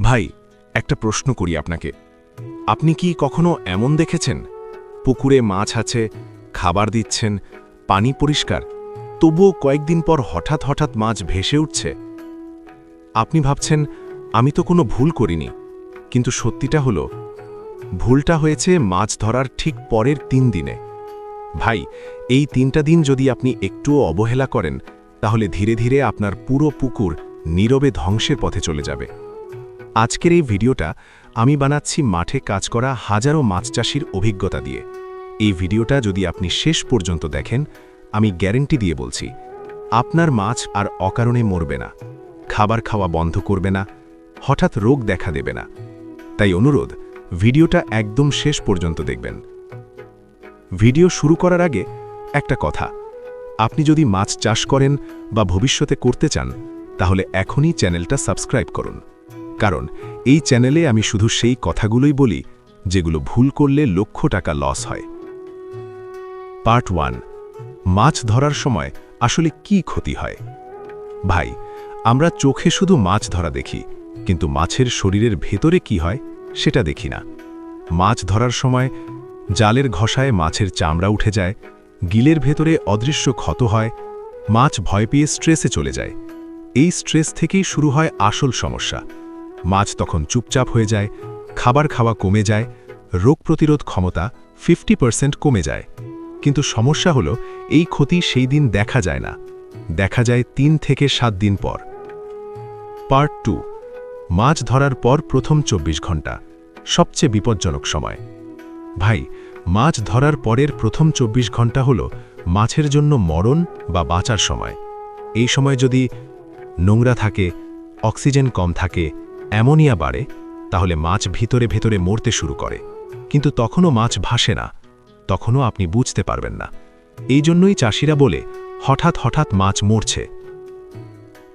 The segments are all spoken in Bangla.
ভাই, একটা প্রশ্ন করি আপনাকে। আপনি কি কখনো এমন দেখেছেন? পুকুরে মাছ আছে, খাবার দিচ্ছেন, পানি পরিষ্কার, তবুও কয়েকদিন পর হঠাৎ হঠাৎ মাছ ভেসে উঠছে? আপনি ভাবছেন, আমি তো কোনো ভুল করিনি। কিন্তু সত্যিটা হলো, ভুলটা হয়েছে মাছ ধরার ঠিক পরের তিন দিনে। ভাই, এই তিনটা দিন যদি আপনি একটুও অবহেলা করেন, তাহলে ধীরে ধীরে আপনার পুরো পুকুর নীরবে ধ্বংসের পথে চলে যাবে। আজকের এই ভিডিওটা আমি বানাচ্ছি মাঠে কাজ করা হাজারো মাছ চাষির অভিজ্ঞতা দিয়ে। এই ভিডিওটা যদি আপনি শেষ পর্যন্ত দেখেন, আমি গ্যারেন্টি দিয়ে বলছি, আপনার মাছ আর অকারণে মরবে না, খাবার খাওয়া বন্ধ করবে না, হঠাৎ রোগ দেখা দেবে না। তাই অনুরোধ, ভিডিওটা একদম শেষ পর্যন্ত দেখবেন। ভিডিও শুরু করার আগে একটা কথা, আপনি যদি মাছ চাষ করেন বা ভবিষ্যতে করতে চান, তাহলে এখনই চ্যানেলটা সাবস্ক্রাইব করুন। কারণ এই চ্যানেলে আমি শুধু সেই কথাগুলোই বলি, যেগুলো ভুল করলে লক্ষ টাকা লস হয়। পার্ট ওয়ান, মাছ ধরার সময় আসলে কি ক্ষতি হয়? ভাই, আমরা চোখে শুধু মাছ ধরা দেখি, কিন্তু মাছের শরীরের ভেতরে কি হয় সেটা দেখি না। মাছ ধরার সময় জালের ঘষায় মাছের চামড়া উঠে যায়, গিলের ভেতরে অদৃশ্য ক্ষত হয়, মাছ ভয় পেয়ে স্ট্রেসে চলে যায়। এই স্ট্রেস থেকেই শুরু হয় আসল সমস্যা। মাছ তখন চুপচাপ হয়ে যায়, খাবার খাওয়া কমে যায়, রোগ প্রতিরোধ ক্ষমতা ফিফটি কমে যায়। কিন্তু সমস্যা হলো, এই ক্ষতি সেই দিন দেখা যায় না। দেখা যায় তিন থেকে সাত দিন পর। পার্ট টু, মাছ ধরার পর প্রথম চব্বিশ ঘণ্টা, সবচেয়ে বিপজ্জনক সময়। ভাই, মাছ ধরার পরের প্রথম চব্বিশ ঘণ্টা হলো মাছের জন্য মরণ বা বাঁচার সময়। এই সময় যদি নোংরা থাকে, অক্সিজেন কম থাকে অ্যামোনিয়া বাড়ে, তাহলে মাছ ভিতরে ভেতরে মরতে শুরু করে। কিন্তু তখনও মাছ ভাসে না, তখনও আপনি বুঝতে পারবেন না। এই জন্যই চাষিরা বলে, হঠাৎ হঠাৎ মাছ মরছে।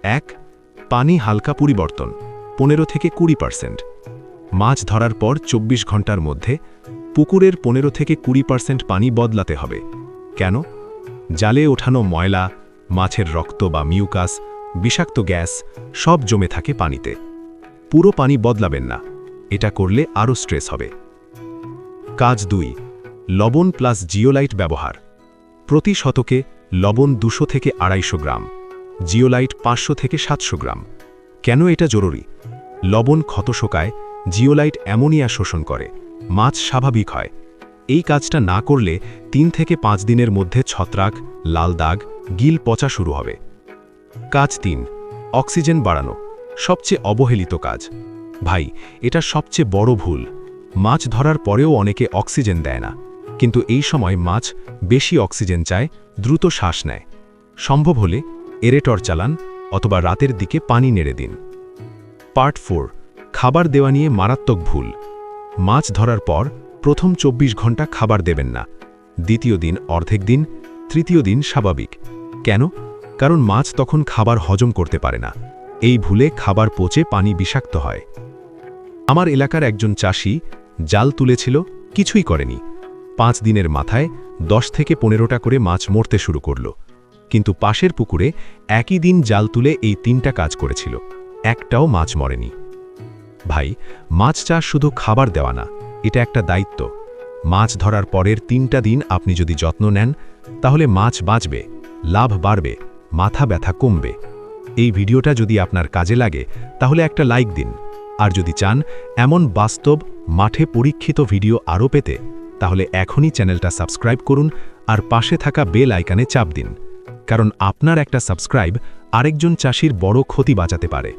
এক, পানি হালকা পরিবর্তন, পনেরো থেকে কুড়ি পার্সেন্ট। মাছ ধরার পর ২৪ ঘণ্টার মধ্যে পুকুরের পনেরো থেকে কুড়ি পার্সেন্ট পানি বদলাতে হবে। কেন? জালে ওঠানো ময়লা, মাছের রক্ত বা মিউকাস, বিষাক্ত গ্যাস সব জমে থাকে পানিতে। পুরো পানি বদলাবেন না। এটা করলে আরও স্ট্রেস হবে। কাজ দুই, লবণ প্লাস জিওলাইট ব্যবহার। প্রতি শতকে লবণ দুশো থেকে আড়াইশো গ্রাম, জিওলাইট পাঁচশো থেকে সাতশো গ্রাম। কেন এটা জরুরি? লবণ ক্ষত শোকায়, জিওলাইট অ্যামোনিয়া শোষণ করে, মাছ স্বাভাবিক হয়। এই কাজটা না করলে তিন থেকে পাঁচ দিনের মধ্যে ছত্রাক, লাল দাগ, গিল পচা শুরু হবে। কাজ তিন, অক্সিজেন বাড়ানো। সবচেয়ে অবহেলিত কাজ। ভাই, এটা সবচেয়ে বড় ভুল। মাছ ধরার পরেও অনেকে অক্সিজেন দেয় না। কিন্তু এই সময় মাছ বেশি অক্সিজেন চায়, দ্রুত শ্বাস নেয়। সম্ভব হলে এরেটর চালান অথবা রাতের দিকে পানি নেড়ে দিন। পার্ট ফোর, খাবার দেওয়া নিয়ে মারাত্মক ভুল। মাছ ধরার পর প্রথম ২৪ ঘণ্টা খাবার দেবেন না। দ্বিতীয় দিন অর্ধেক দিন, তৃতীয় দিন স্বাভাবিক। কেন? কারণ মাছ তখন খাবার হজম করতে পারে না। এই ভুলে খাবার পচে পানি বিষাক্ত হয়। আমার এলাকার একজন চাষি জাল তুলেছিল, কিছুই করেনি। পাঁচ দিনের মাথায় দশ থেকে পনেরোটা করে মাছ মরতে শুরু করল। কিন্তু পাশের পুকুরে একই দিন জাল তুলে এই তিনটা কাজ করেছিল, একটাও মাছ মরেনি। ভাই, মাছ চাষ শুধু খাবার দেওয়া না, এটা একটা দায়িত্ব। মাছ ধরার পরের তিনটা দিন আপনি যদি যত্ন নেন, তাহলে মাছ বাঁচবে, লাভ বাড়বে, মাথা ব্যথা কমবে। এই ভিডিওটা যদি আপনার কাজে লাগে, তাহলে একটা লাইক দিন। আর যদি চান এমন বাস্তব, মাঠে পরীক্ষিত ভিডিও আরও পেতে, তাহলে এখনই চ্যানেলটা সাবস্ক্রাইব করুন আর পাশে থাকা বেল আইকানে চাপ দিন। কারণ আপনার একটা সাবস্ক্রাইব আরেকজন চাষির বড় ক্ষতি বাঁচাতে পারে।